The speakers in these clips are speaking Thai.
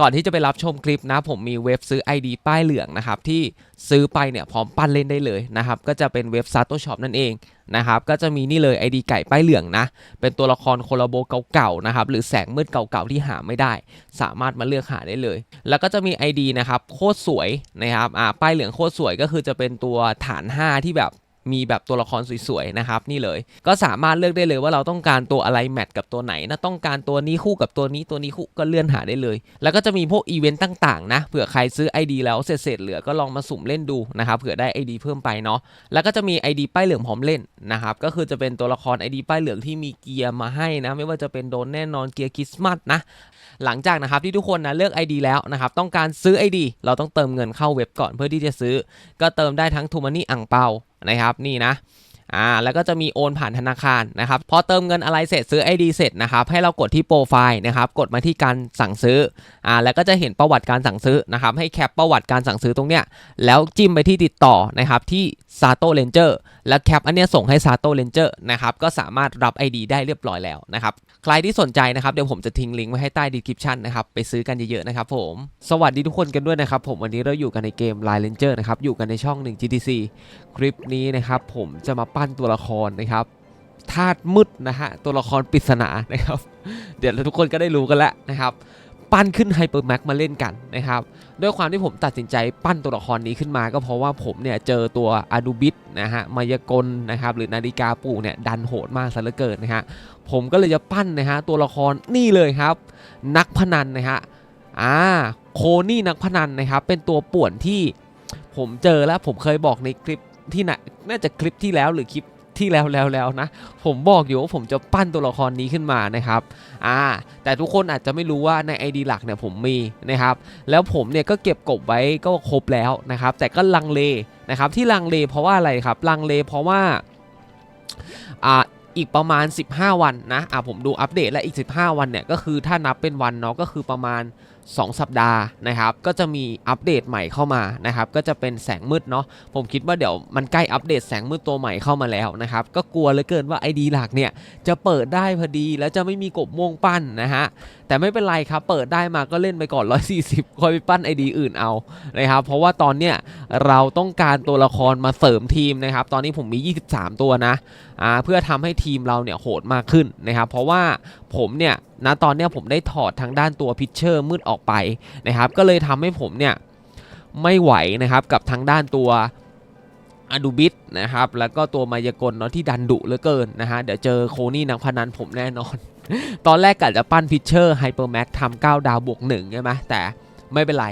ก่อนที่จะไปรับชมคลิปนะ ผมมีเว็บซื้อ ID ป้ายเหลืองนะครับที่ซื้อไปเนี่ยพร้อมปั้นเล่นได้เลยนะครับก็จะเป็นเว็บ Sato Shop นั่นเองนะครับก็จะมีนี่เลย ID ไก่ป้ายเหลืองนะเป็นตัวละครโคลาโบเก่าๆนะครับหรือแสงมืดเก่าๆที่หาไม่ได้ สามารถมาเลือกหาได้เลย แล้วก็จะมี ID นะครับโคตรสวยนะครับอ่าป้ายเหลืองโคตรสวยก็คือจะเป็นตัวฐาน 5 ที่แบบ มีแบบตัวละครสวยๆนะครับนี่เลย ก็สามารถเลือกได้เลยว่าเราต้องการตัวอะไรแมทกับตัวไหนนะต้องการตัวนี้คู่กับตัวนี้ตัวนี้คู่ก็เลื่อนหาได้เลย แล้วก็จะมีพวกอีเวนต์ต่างๆนะเผื่อใครซื้อ ID แล้วเศษๆเหลือก็ลองมาสุ่มเล่นดูนะครับเผื่อได้ ID เพิ่มไปเนาะแล้วก็จะมี ID ป้ายเหลืองพร้อมเล่นนะครับก็คือจะเป็นตัวละคร ID ป้ายเหลืองที่มีเกียร์มาให้นะไม่ว่าจะเป็นโดนแน่นอนเกียร์คริสต์มาสนะหลังจากนะครับที่ทุกคนนะเลือก ID แล้วนะครับต้องการซื้อ ID เราต้องเติมเงินเข้าเว็บก่อนเพื่อที่จะซื้อ ก็เติมได้ทั้งทูมานี่อ่งเปา นะครับนี่นะ อ่าแล้วก็จะมีโอนผ่านธนาคารนะครับพอเติมเงินอะไรเสร็จซื้อ ID เสร็จนะครับให้เรากดที่โปรไฟล์นะครับกดมาที่การสั่งซื้ออ่าแล้วก็จะเห็นประวัติการสั่งซื้อนะครับให้แคปประวัติการสั่งซื้อตรงเนี้ยแล้วจิ้มไปที่ติดต่อนะครับที่ซาโตเลนเจอร์แล้วแคปอันเนี้ยส่งให้ซาโตเลนเจอร์นะครับก็สามารถรับ ID ได้เรียบร้อยแล้วนะครับใครที่สนใจนะครับเดี๋ยวผมจะทิ้งลิงก์ไว้ให้ใต้ดีคริปชันนะครับไปซื้อกันเยอะๆนะครับผมสวัสดีทุกคนกันด้วยนะครับผมวันนี้เราอยู่กันในเกม Line Ranger นะครับอยู่กันในช่อง 1 GTC คลิปนี้นะครับผมจะมาปันตัวละครนะครับธาตุมืดนะฮะตัวละครปริศนานะครับ เดี๋ยวทุกคนก็ได้รู้กันแล้วนะครับปั้นขึ้นไฮเปอร์แม็กมาเล่นกันนะครับด้วยความที่ผมตัดสินใจปั้นตัวละครนี้ขึ้นมา ก็เพราะว่าผมเนี่ยเจอตัวอาดูบิสนะฮะมายากลนะครับหรือนาฬิกาปู่เนี่ยดันโหดมากซะเหลือเกินนะฮะผมก็เลยจะปั้นนะฮะตัวละครนี่เลยครับ นักพนันนะฮะอ่าโคนี่นักพนันนะครับเป็นตัวป่วนที่ผมเจอแล้วผมเคยบอกในคลิป ที่น่ะน่าจะคลิปที่แล้วหรือคลิปที่แล้วแล้วแล้วนะ ผมบอกอยู่ว่าผมจะปั้นตัวละครนี้ขึ้นมานะครับ อ่า แต่ทุกคนอาจจะไม่รู้ว่าใน ID หลักเนี่ยผมมีนะครับ แล้วผมเนี่ยก็เก็บกบไว้ก็ครบแล้วนะครับ แต่ก็ลังเลนะครับ ที่ลังเลเพราะว่าอะไรครับ ลังเลเพราะว่า อ่า อีกประมาณ 15 วันนะ อ่าผมดูอัปเดตและอีก 15 วันเนี่ยก็คือถ้านับเป็นวันเนาะก็คือประมาณ 2 สัปดาห์นะครับก็จะมีอัปเดตใหม่เข้ามานะครับก็จะเป็นแสงมืดเนาะผมคิดว่าเดี๋ยวมันใกล้อัปเดตแสงมืดตัวใหม่เข้ามาแล้วนะครับก็กลัวเหลือเกินว่า ID หลักเนี่ยจะเปิดได้พอดีแล้วจะไม่มีกบม่วงปั้นนะฮะ แต่ไม่เป็นไรครับ เปิดได้มาก็เล่นไปก่อน 140ค่อยไปปั้น ID อื่นเอานะครับเพราะว่าตอนเนี้ยเราต้องการตัวละครมาเสริมทีมนะครับ ตอนนี้ผมมี 23 ตัวนะอ่าเพื่อทำให้ทีมเราเนี่ยโหดมากขึ้นนะครับ เพราะว่าผมเนี่ยณตอนเนี้ยผมได้ถอดทางด้านตัวพิชเชอร์มืดออกไปนะครับ ก็เลยทำให้ผมเนี่ยไม่ไหวนะครับกับทางด้านตัวอดูบิสนะครับ แล้วก็ตัวมายากลเนาะที่ดันดุเหลือเกินนะฮะ เดี๋ยวเจอโคนี่นักพนันผมแน่นอน ตอนแรกกะจะปั้นพิชเชอร์ไฮเปอร์แม็กทำ9ดาวบวก1ใช่ไหมแต่ไม่เป็นไร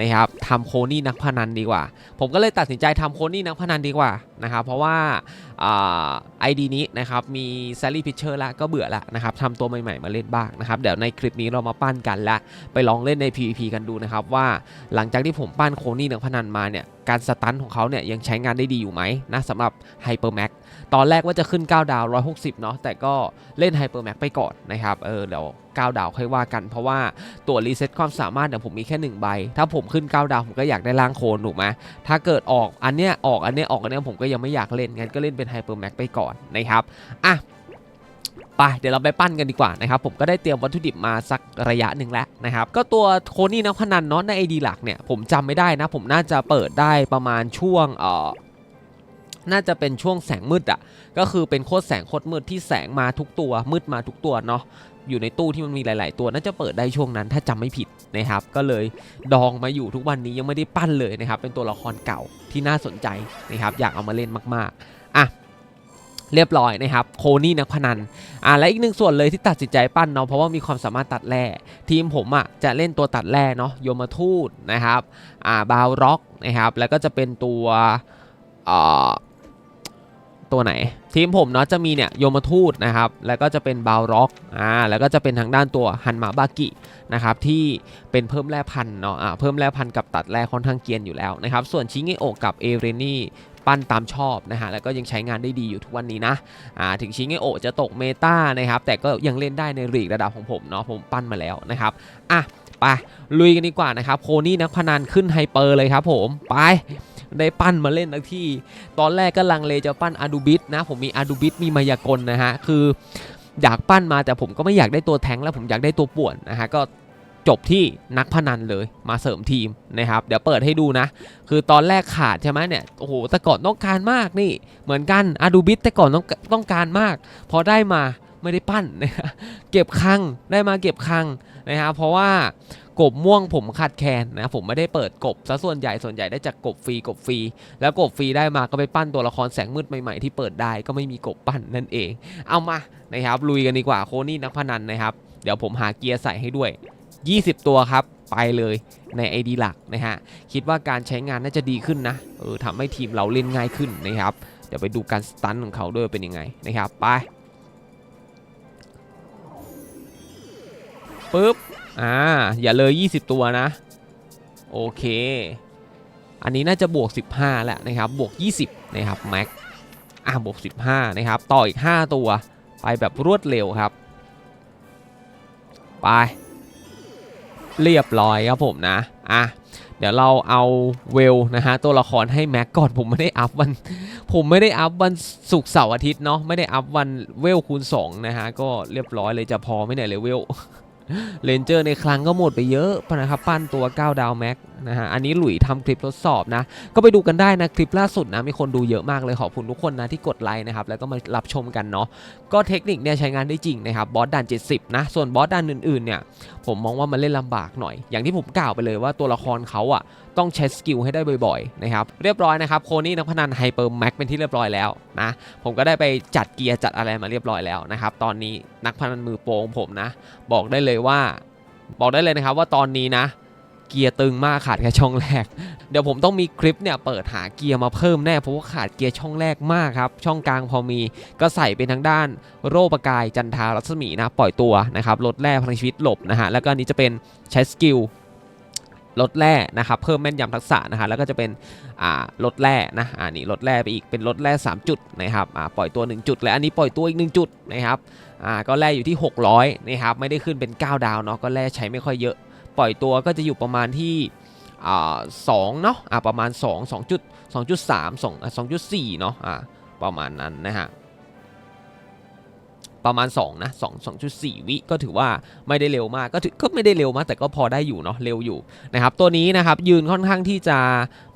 นะครับทำโคนี่นักพนันดีกว่า ผมก็เลยตัดสินใจทำโคนี่นักพนันดีกว่านะครับเพราะว่าไอดีนี้นะครับมีแซลลี่พิเชอร์ละก็เบื่อละนะครับทำตัวใหม่ๆมาเล่นบ้างนะครับเดี๋ยวในคลิปนี้เรามาปั้นกันละไปลองเล่นใน PVP กันดูนะครับว่าหลังจากที่ผมปั้นโคนี่นักพนันมาเนี่ยการสตันของเขาเนี่ยยังใช้งานได้ดีอยู่ไหมนะสำหรับไฮเปอร์แม็กตอนแรกว่าจะขึ้น 9 ดาว 160 เนาะแต่ก็เล่นไฮเปอร์แม็กไปก่อนนะครับเออเดี๋ยว 9 ดาวค่อยว่ากัน เพราะว่าตัวรีเซ็ตความสามารถเนี่ยผมมีแค่ 1 ใบ ถ้าผมขึ้น 9 ดาวผมก็อยากได้ล่างโคนถูกไหมถ้าเกิดออกอันเนี้ยออกอันเนี้ยออกอันเนี้ยผมก็ยังไม่อยากเล่นงั้นก็เล่นเป็นไฮเปอร์แม็กไปก่อนนะครับอะไปเดี๋ยวเราไปปั้นกันดีกว่านะครับผมก็ได้เตรียมวัตถุดิบมาสักระยะหนึ่งแล้วนะครับก็ตัวโคนี่นักพนันเนาะในไอดีหลักเนี่ยผมจำไม่ได้นะ ผมน่าจะเปิดได้ประมาณช่วงเอ่อ น่าจะเป็นช่วงแสงมืดอะ่ะ ก็คือเป็นโคตรแสงโคตรมืดที่แสงมาทุกตัว มืดมาทุกตัวเนาะอยู่ในตู้ที่มันมีหลาย ๆ ตัวน่าจะเปิดได้ช่วงนั้นถ้าจำไม่ผิดนะครับ ก็เลยดองมาอยู่ทุกวันนี้ยังไม่ได้ปั้นเลยนะครับ เป็นตัวละครเก่าที่น่าสนใจนะครับ อยากเอามาเล่นมากๆอะเรียบร้อยนะครับโคนี่นักพนันอะและอีกหนึ่งส่วนเลยที่ตัดสินใจปั้นเนาะเพราะว่ามีความสามารถตัดแร่ทีมผมอะจะเล่นตัวตัดแร่เนาะโยมทูตนะครับอ่าบาวร็อกนะครับแล้วก็จะเป็นตัวอ่า ตัวไหน ทีมผมเนาะจะมีเนี่ยโยมทูตนะครับ แล้วก็จะเป็นบาวร็อกอ่าแล้วก็จะเป็นทางด้านตัวฮันมาบากินะครับที่เป็นเพิ่มแร่พันเนาะอ่าเพิ่มแร่พันกับตัดแร่ค่อนข้างเกียนอยู่แล้วนะครับ ส่วนชิเงโอะกับเอเรนี่ปั้นตามชอบนะฮะแล้วก็ยังใช้งานได้ดีอยู่ทุกวันนี้นะอ่าถึงชิเงโอจะตกเมตานะครับ แต่ก็ยังเล่นได้ในรีกระดับของผมเนาะผมปั้นมาแล้วนะครับอะไปลุยกันดีกว่านะครับโคนี่นักพนันขึ้นไฮเปอร์เลยครับผมไป ได้ปั้นมาเล่นทักที่ ตอนแรกก็ลังเลจะปั้นอาดูบิสนะ ผมมีอาดูบิสมีมายากลนะฮะ คืออยากปั้นมาแต่ผมก็ไม่อยากได้ตัวแทงแล้วผมอยากได้ตัวป่วนนะฮะก็จบที่นักพนันเลยมาเสริมทีมนะครับ เดี๋ยวเปิดให้ดูนะ คือตอนแรกขาดใช่ไหมเนี่ยโอ้โหแต่ก่อนต้องการมากนี่ เหมือนกันอาดูบิทแต่ก่อนต้องต้องการมาก พอได้มาไม่ได้ปั้นนะฮะเก็บคังได้มาเก็บคังนะฮะเพราะว่า กบม่วงผมขาดแคลนนะผมไม่ได้เปิดกบซะส่วนใหญ่ส่วนใหญ่ได้จากกบฟรีกบฟรีแล้วกบฟรีได้มาก็ไปปั้นตัวละครแสงมืดใหม่ๆที่เปิดได้ก็ไม่มีกบปั้นนั่นเอง เอามานะครับลุยกันดีกว่าโคนี่นักพนันนะครับ เดี๋ยวผมหาเกียร์ใส่ให้ด้วย 20 ตัวครับไปเลยใน ID หลักนะฮะคิดว่าการใช้งานน่าจะดีขึ้นนะเออทำให้ทีมเราเล่นง่ายขึ้นนะครับเดี๋ยวไปดูการสตันของเขาด้วยเป็นยังไงนะครับไปปึ๊บ อ่าอย่าเลย 20 ตัวนะ โอเค อันนี้น่าจะบวก 15 แหละนะครับ บวก 20 นะครับแม็กอ่าบวก 15 นะครับ ต่ออีก 5 ตัว ไปแบบรวดเร็วครับ ไป เรียบร้อยครับผมนะ อะเดี๋ยวเราเอาเวลนะฮะตัวละครให้แม็กก่อนผมไม่ได้อัพวัน ผมไม่ได้อัพวันศุกร์เสาร์อาทิตย์เนาะไม่ได้อัพวันเวลคูณ2นะฮะก็เรียบร้อยเลยจะพอไม่เนี่ยเลยเวล เลนเจอร์ในครั้งก็หมดไปเยอะนะครับปั้นตัว 9 ดาวแม็กนะฮะอันนี้หลุยทำคลิปทดสอบนะ ก็ไปดูกันได้นะคลิปล่าสุดนะมีคนดูเยอะมากเลยขอบคุณทุกคนนะที่กดไลค์นะครับแล้วก็มารับชมกันเนาะก็เทคนิคเนี่ยใช้งานได้จริงนะครับบอสดัน 70 นะ ส่วนบอสดันอื่นๆเนี่ยผมมองว่ามันเล่นลำบากหน่อย อย่างที่ผมกล่าวไปเลยว่าตัวละครเขาอะ ต้องใช้สกิลให้ได้บ่อยๆนะครับเรียบร้อยนะครับโคนี่นักพนันไฮเปอร์แม็กเป็นที่เรียบร้อยแล้วนะผมก็ได้ไปจัดเกียร์จัดอะไรมาเรียบร้อยแล้วนะครับตอนนี้นักพนันมือโปรของผมนะ บอกได้เลยว่า บอกได้เลยนะครับว่าตอนนี้นะเกียร์ตึงมากขาดแค่ช่องแรก เดี๋ยวผมต้องมีคลิปเนี่ยเปิดหาเกียร์มาเพิ่มแน่เพราะว่าขาดเกียร์ช่องแรกมากครับ ช่องกลางพอมีก็ใส่เป็นทางด้านโรประกายจันทารัศมีนะปล่อยตัวนะครับลดแร่พลังชีวิตหลบนะฮะแล้วก็นนี้จะเป็นใช้สกิล ลดแร่นะครับเพิ่มแม่นยำทักษะนะฮะแล้วก็จะเป็นอ่าลดแร่นะอ่านี่ลดแร่ไปอีกเป็นลดแร่3 จุดนะครับอ่าปล่อยตัว 1 จุด และอันนี้ปล่อยตัวอีก 1 จุดนะครับอ่าก็แร่อยู่ที่ 600นะครับไม่ได้ขึ้นเป็น 9 ดาวเนาะก็แร่ใช้ไม่ค่อยเยอะ ปล่อยตัวก็จะอยู่ประมาณที่สองเนาะประมาณ 2 2จุด2.3 2อะ2.4เนาะอ่าประมาณนั้นนะฮะ ประมาณ 2 นะ 2 2.4 วิก็ถือว่าไม่ได้เร็วมากก็ถือก็ไม่ได้เร็วมาก แต่ก็พอได้อยู่เนาะเร็วอยู่นะครับตัวนี้นะครับยืนค่อนข้างที่จะ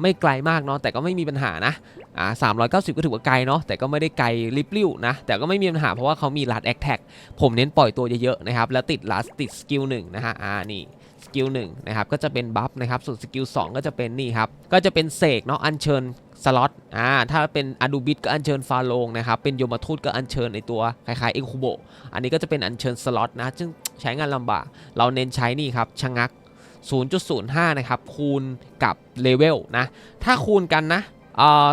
ไม่ไกลมากเนาะแต่ก็ไม่มีปัญหานะอ่า390ก็ถือว่าไกลเนาะแต่ก็ไม่ได้ไกลลิบลิ่วนะแต่ก็ไม่มีปัญหาเพราะว่าเขามีลัดแอคแท็กผมเน้นปล่อยตัวเยอะๆนะครับแล้วติดลัดติดสกิลหนึ่งนะฮะอ่านี่สกิลหนึ่งนะครับก็จะเป็นบัฟนะครับส่วนสกิล2ก็จะเป็นนี่ครับก็จะเป็นเสกเนาะอัญเชิญ สล็อตอ่าถ้าเป็นอดูบิทก็อัญเชิญฟาโลงนะครับ เป็นโยมทูตก็อัญเชิญในตัวคล้ายๆเอ็กคูโบอันนี้ก็จะเป็นอัญเชิญสล็อตนะซึ่งใช้งานลำบาก เราเน้นใช้นี่ครับชะงัก 0.05 นะครับ คูณกับเลเวลนะ ถ้าคูณกันนะอ่า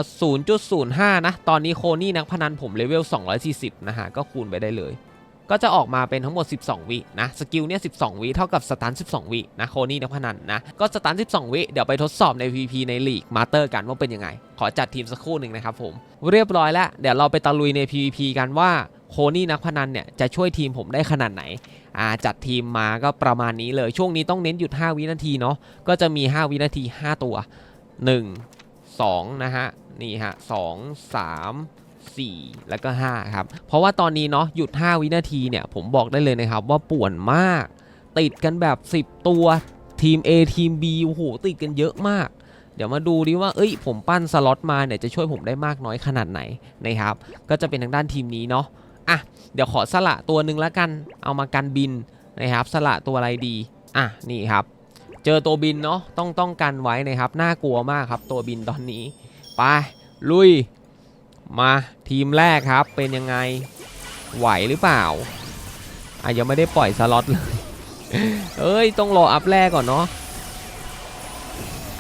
0.05 นะ ตอนนี้โคนี่นักพนันผมเลเวล 240 นะฮะ ก็คูณไปได้เลย ก็จะออกมาเป็นทั้งหมด 12 วินะสกิลเนี่ย 12 วิเท่ากับสตัน 12 วินะโคนี่นักพนันนะก็สตัน 12 วิเดี๋ยวไปทดสอบใน VP ในลีกมาเตอร์กันว่าเป็นยังไง ขอจัดทีมสักครู่หนึ่งนะครับผมเรียบร้อยแล้ว เดี๋ยวเราไปตะลุยใน PVP กันว่าโคนี่นักพนันเนี่ยจะช่วยทีมผมได้ขนาดไหนอ่าจัดทีมมาก็ประมาณนี้เลยช่วงนี้ต้องเน้นหยุด 5 วินาทีเนาะก็จะมี 5 วินาที 5 ตัว 1 2 นะฮะนี่ฮะ2 3 4 แล้วก็ 5 ครับ เพราะว่าตอนนี้เนาะหยุด 5 วินาทีเนี่ย ผมบอกได้เลยนะครับว่าป่วนมาก ติดกันแบบ 10 ตัวทีม A ทีม B โอ้โหติดกันเยอะมาก เดี๋ยวมาดูดิว่า เอ้ย ผมปั้นสล็อตมาเนี่ยจะช่วยผมได้มากน้อยขนาดไหนนะครับ ก็จะเป็นทางด้านทีมนี้เนาะอะเดี๋ยวขอสละตัวหนึ่งแล้วกัน เอามากันบินนะครับ สละตัวอะไรดี อะนี่ครับ เจอตัวบินเนาะต้องต้องกันไว้นะครับ น่ากลัวมากครับตัวบินตอนนี้ ไปลุย มาทีมแรกครับเป็นยังไงไหวหรือเปล่าอะยังไม่ได้ปล่อยสล็อตเลยเอ้ยต้องรออัพแรกก่อนเนาะ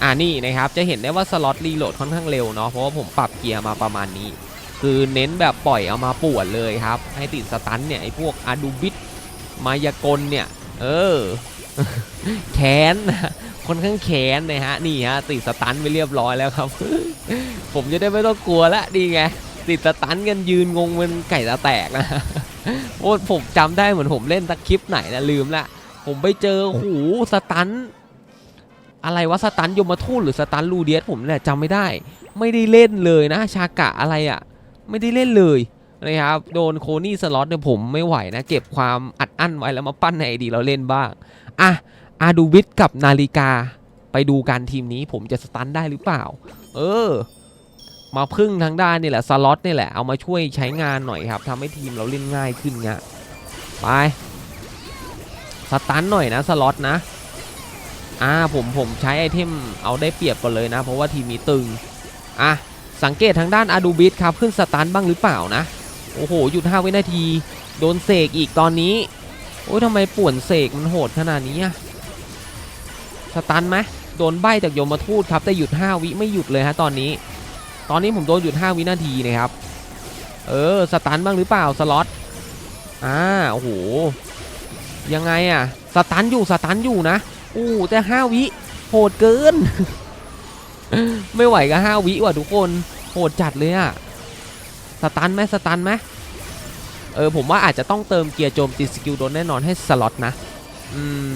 อ่านี่นะครับจะเห็นได้ว่าสล็อตรีโหลดค่อนข้างเร็วเนาะเพราะว่าผมปรับเกียร์มาประมาณนี้ คือเน้นแบบปล่อยเอามาปวนเลยครับ ให้ติดสตันเนี่ยไอ้พวกอาดูบิทมายากลเนี่ย เออ แค้นคนข้างแค้นนะฮะนี่ฮะติดสตันไปเรียบร้อยแล้วครับ ผมจะได้ไม่ต้องกลัวละดีไงติดสตันกันยืนงงเป็นไก่ตาแตกนะโอ้ผมจำได้เหมือนผมเล่นตะคลิปไหนนะลืมละผมไปเจอหูสตันอะไรวะสตันยมทูตหรือสตันลูเดียสผมเนี่ยจำไม่ได้ ไม่ได้เล่นเลยนะ ชากะอะไรอะ่ะ ไม่ได้เล่นเลย นะครับโดนโคนี่สล็อตเนี่ยผมไม่ไหวนะ เก็บความอัดอั้นไว้แล้วมาปั้นในไอดีเราเล่นบ้างอะอาดูวิทกับนาฬิกาไปดูกันทีมนี้ผมจะสตันได้หรือเปล่า เออ มาพึ่งทางด้านนี่แหละสล็อตนี่แหละเอามาช่วยใช้งานหน่อยครับทำให้ทีมเราเล่นง่ายขึ้นเงี้ยไปสตันหน่อยนะสล็อตนะอ่าผมผมใช้ไอเทมเอาได้เปรียบก่อนเลยนะ เพราะว่าทีมนี้ตึงอะสังเกตทางด้านอาดูบิทครับขึ้นสตันบ้างหรือเปล่านะ โอ้โหหยุด5วินาที โดนเสกอีกตอนนี้ โอ้ยทำไมป่วนเสกมันโหดขนาดนี้อะสตันไหมโดนใบจากโยมมาทูตครับ แต่หยุด 5 วิไม่หยุดเลยฮะตอนนี้ ตอนนี้ผมโดนหยุด 5 วินาทีนะครับ เออ สตันบ้างหรือเปล่า สล็อต อ่า โอ้โห ยังไงอะสตันอยู่ สตันอยู่นะ อู้แต่ 5 วิโหดเกิน ไม่ไหวกับ5วิว่ะทุกคน โหดจัดเลยอะ สตันไหมสตันไหมเออผมว่าอาจจะต้องเติมเกียร์โจมตีสกิลโดนแน่นอนให้สล็อตนะอืม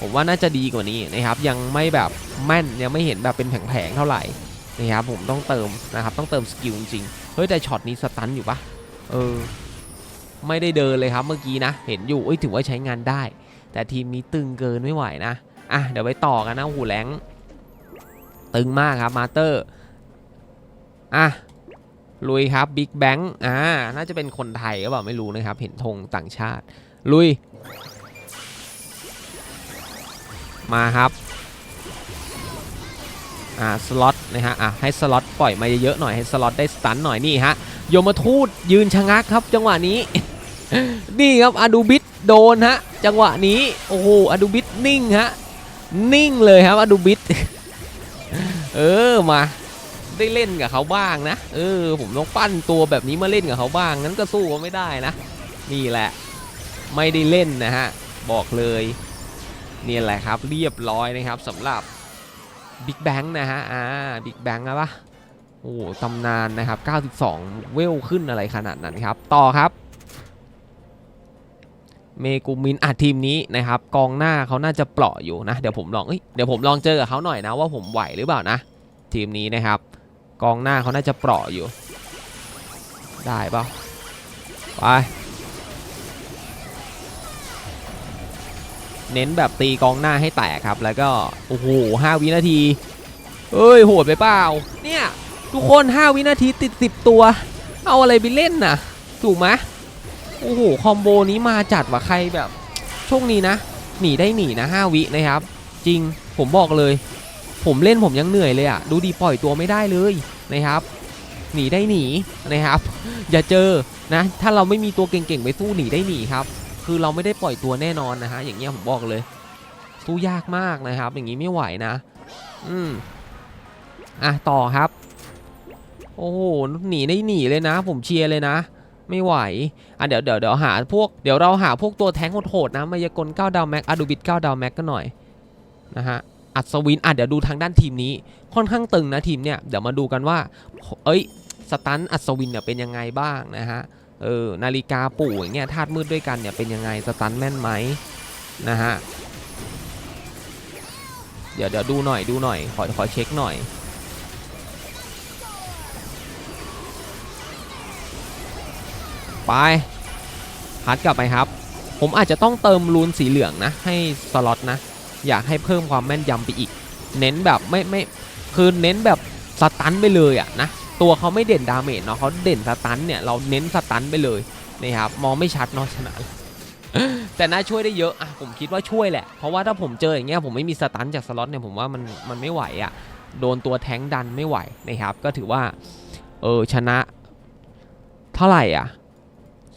ผมว่าน่าจะดีกว่านี้นะครับ ยังไม่แบบแม่นยังไม่เห็นแบบเป็นแผงๆเท่าไหร่นะครับผมต้องเติมนะครับต้องเติมสกิลจริงๆเฮ้ยแต่ช็อตนี้สตันอยู่ปะเออไม่ได้เดินเลยครับเมื่อกี้นะ เห็นอยู่เอ้ยถือว่าใช้งานได้ แต่ทีมนี้ตึงเกินไม่ไหวนะอะเดี๋ยวไปต่อกันนะหูแรงตึงมากครับมาเตอร์อะ ลุยครับบิ๊กแบงค์อ่าน่าจะเป็นคนไทยก็เปล่าไม่รู้นะครับ เห็นธงต่างชาติ ลุย มาครับอ่าสล็อตนะฮะอะให้สล็อตปล่อยมาเยอะๆหน่อยให้สล็อตได้สตันหน่อยนี่ฮะโยมทูตยืนชะงักครับ จังหวะนี้ นี่ครับอดูบิทโดนฮะจังหวะนี้โอ้โหอดูบิทนิ่งฮะนิ่งเลยครับอดูบิทเออมา ได้เล่นกับเขาบ้างนะ เออ ผมต้องปั้นตัวแบบนี้มาเล่นกับเขาบ้างงั้นก็สู้เขาไม่ได้นะ นี่แหละ ไม่ได้เล่นนะฮะ บอกเลยนี่แหละครับเรียบร้อยนะครับสำหรับบิ๊กแบงนะฮะ อ่าบิ๊กแบงนะปะโอ้ตำนานนะครับ 92 เวลขึ้นอะไรขนาดนั้นครับ ต่อครับ เมกูมินอะทีมนี้นะครับ กองหน้าเขาน่าจะเปราะอยู่นะ เดี๋ยวผมลองเอเดี๋ยวผมลองเจอกับเขาหน่อยนะว่าผมไหวหรือเปล่านะ ทีมนี้นะครับ กองหน้าเขาน่าจะเปราะอยู่ ได้ปล่าไป เน้นแบบตีกองหน้าให้แตกครับ แล้วก็ โอ้โหห้าวินาที เอ้ย โหดไปเปล่า เนี่ย ทุกคน5วินาทีติด10ตัว เอาอะไรไปเล่นน่ะ ถูกไหมโอ้โห คอมโบนี้มาจัดว่ะใครแบบ ช่วงนี้นะ หนีได้หนีนะ5วินะครับ จริง ผมบอกเลย ผมเล่นผมยังเหนื่อยเลยอะดูดีปล่อยตัวไม่ได้เลยนะครับหนีได้หนีนะครับ อย่าเจอนะถ้าเราไม่มีตัวเก่งๆไปสู้หนีได้หนีครับ คือเราไม่ได้ปล่อยตัวแน่นอนนะฮะอย่างเงี้ยผมบอกเลย สู้ยากมากนะครับ อย่างงี้ไม่ไหวนะ อืมอะต่อครับ โอ้โหหนีได้หนีเลยนะ ผมเชียร์เลยนะ ไม่ไหวอะเดี๋ยวเดี๋ยวเดี๋ยวหาพวกเดี๋ยวเราหาพวกตัวแท้งโหดๆนะมายากล9ดาวแม็กอะดูบิด9ดาวแม็กก็หน่อยนะฮะ อัศวิน อะเดี๋ยวดูทางด้านทีมนี้ ค่อนข้างตึงนะทีมเนี่ย เดี๋ยวมาดูกันว่า เอ้ย สตันอัศวินเนี่ยเป็นยังไงบ้างนะฮะ เออ นาฬิกาปู่อย่างเงี้ยธาตุมืดด้วยกันเนี่ยเป็นยังไง สตันแม่นไหมนะฮะ เดี๋ยวเดี๋ยวดูหน่อยดูหน่อย ขอขอเช็คหน่อย ไป พัดกลับไปครับ ผมอาจจะต้องเติมรูนสีเหลืองนะ ให้สล็อตนะ อยากให้เพิ่มความแม่นยำไปอีก เน้นแบบไม่ไม่คือเน้นแบบสตันไปเลยอะนะตัวเขาไม่เด่นดาเมจเนาะเขาเด่นสตันเนี่ยเราเน้นสตันไปเลยนะครับมองไม่ชัดเนาะชนะแต่น่าช่วยได้เยอะอะผมคิดว่าช่วยแหละ เพราะว่าถ้าผมเจออย่างเงี้ยผมไม่มีสตันจากสล็อตเนี่ยผมว่ามันมันไม่ไหวอะโดนตัวแท้งดันไม่ไหวนะครับ ก็ถือว่าเออชนะ เท่าไหร่อะ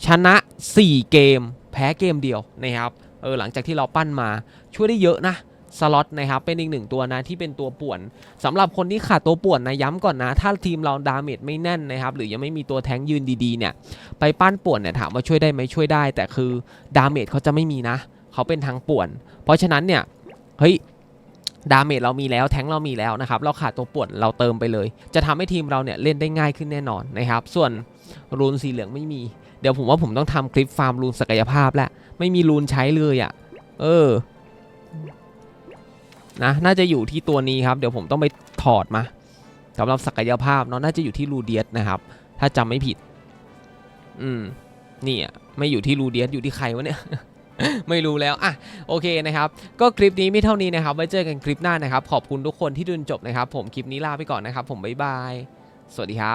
ชนะ 4 เกม แพ้เกมเดียวนะครับ เออหลังจากที่เราปั้นมาช่วยได้เยอะนะสล็อตนะครับเป็นอีกหนึ่งตัวนะที่เป็นตัวป่วนสำหรับคนที่ขาดตัวป่วนนะย้ำก่อนนะ ถ้าทีมเราดาเมจไม่แน่นนะครับหรือยังไม่มีตัวแทงยืนดีๆเนี่ยไปปั้นป่วนเนี่ยถามว่าช่วยได้ไหมช่วยได้ แต่คือดาเมจเขาจะไม่มีนะ เขาเป็นทางป่วน เพราะฉะนั้นเนี่ยเฮ้ยดาเมจเรามีแล้วแทงเรามีแล้วนะครับเราขาดตัวป่วนเราเติมไปเลย จะทำให้ทีมเราเนี่ยเล่นได้ง่ายขึ้นแน่นอนนะครับส่วน รูนสีเหลืองไม่มี เดี๋ยวผมว่าผมต้องทำคลิปฟาร์มรูนศักยภาพแล้วไม่มีรูนใช้เลยอะ่ะ เออ นะ น่าจะอยู่ที่ตัวนี้ครับ เดี๋ยวผมต้องไปถอดมาสำหรับศักยภาพเนาะ น่าจะอยู่ที่รูเดียสนะครับ ถ้าจำไม่ผิด อืม นี่อะ ไม่อยู่ที่รูเดียสอยู่ที่ใครวะเนี่ยไม่รู้แล้ว อะ โอเคนะครับ ก็คลิปนี้ไม่เท่านี้นะครับ ไว้เจอกันคลิปหน้านะครับ ขอบคุณทุกคนที่ดูจบนะครับ ผมคลิปนี้ลาไปก่อนนะครับ ผมบ๊ายบาย สวัสดีครับ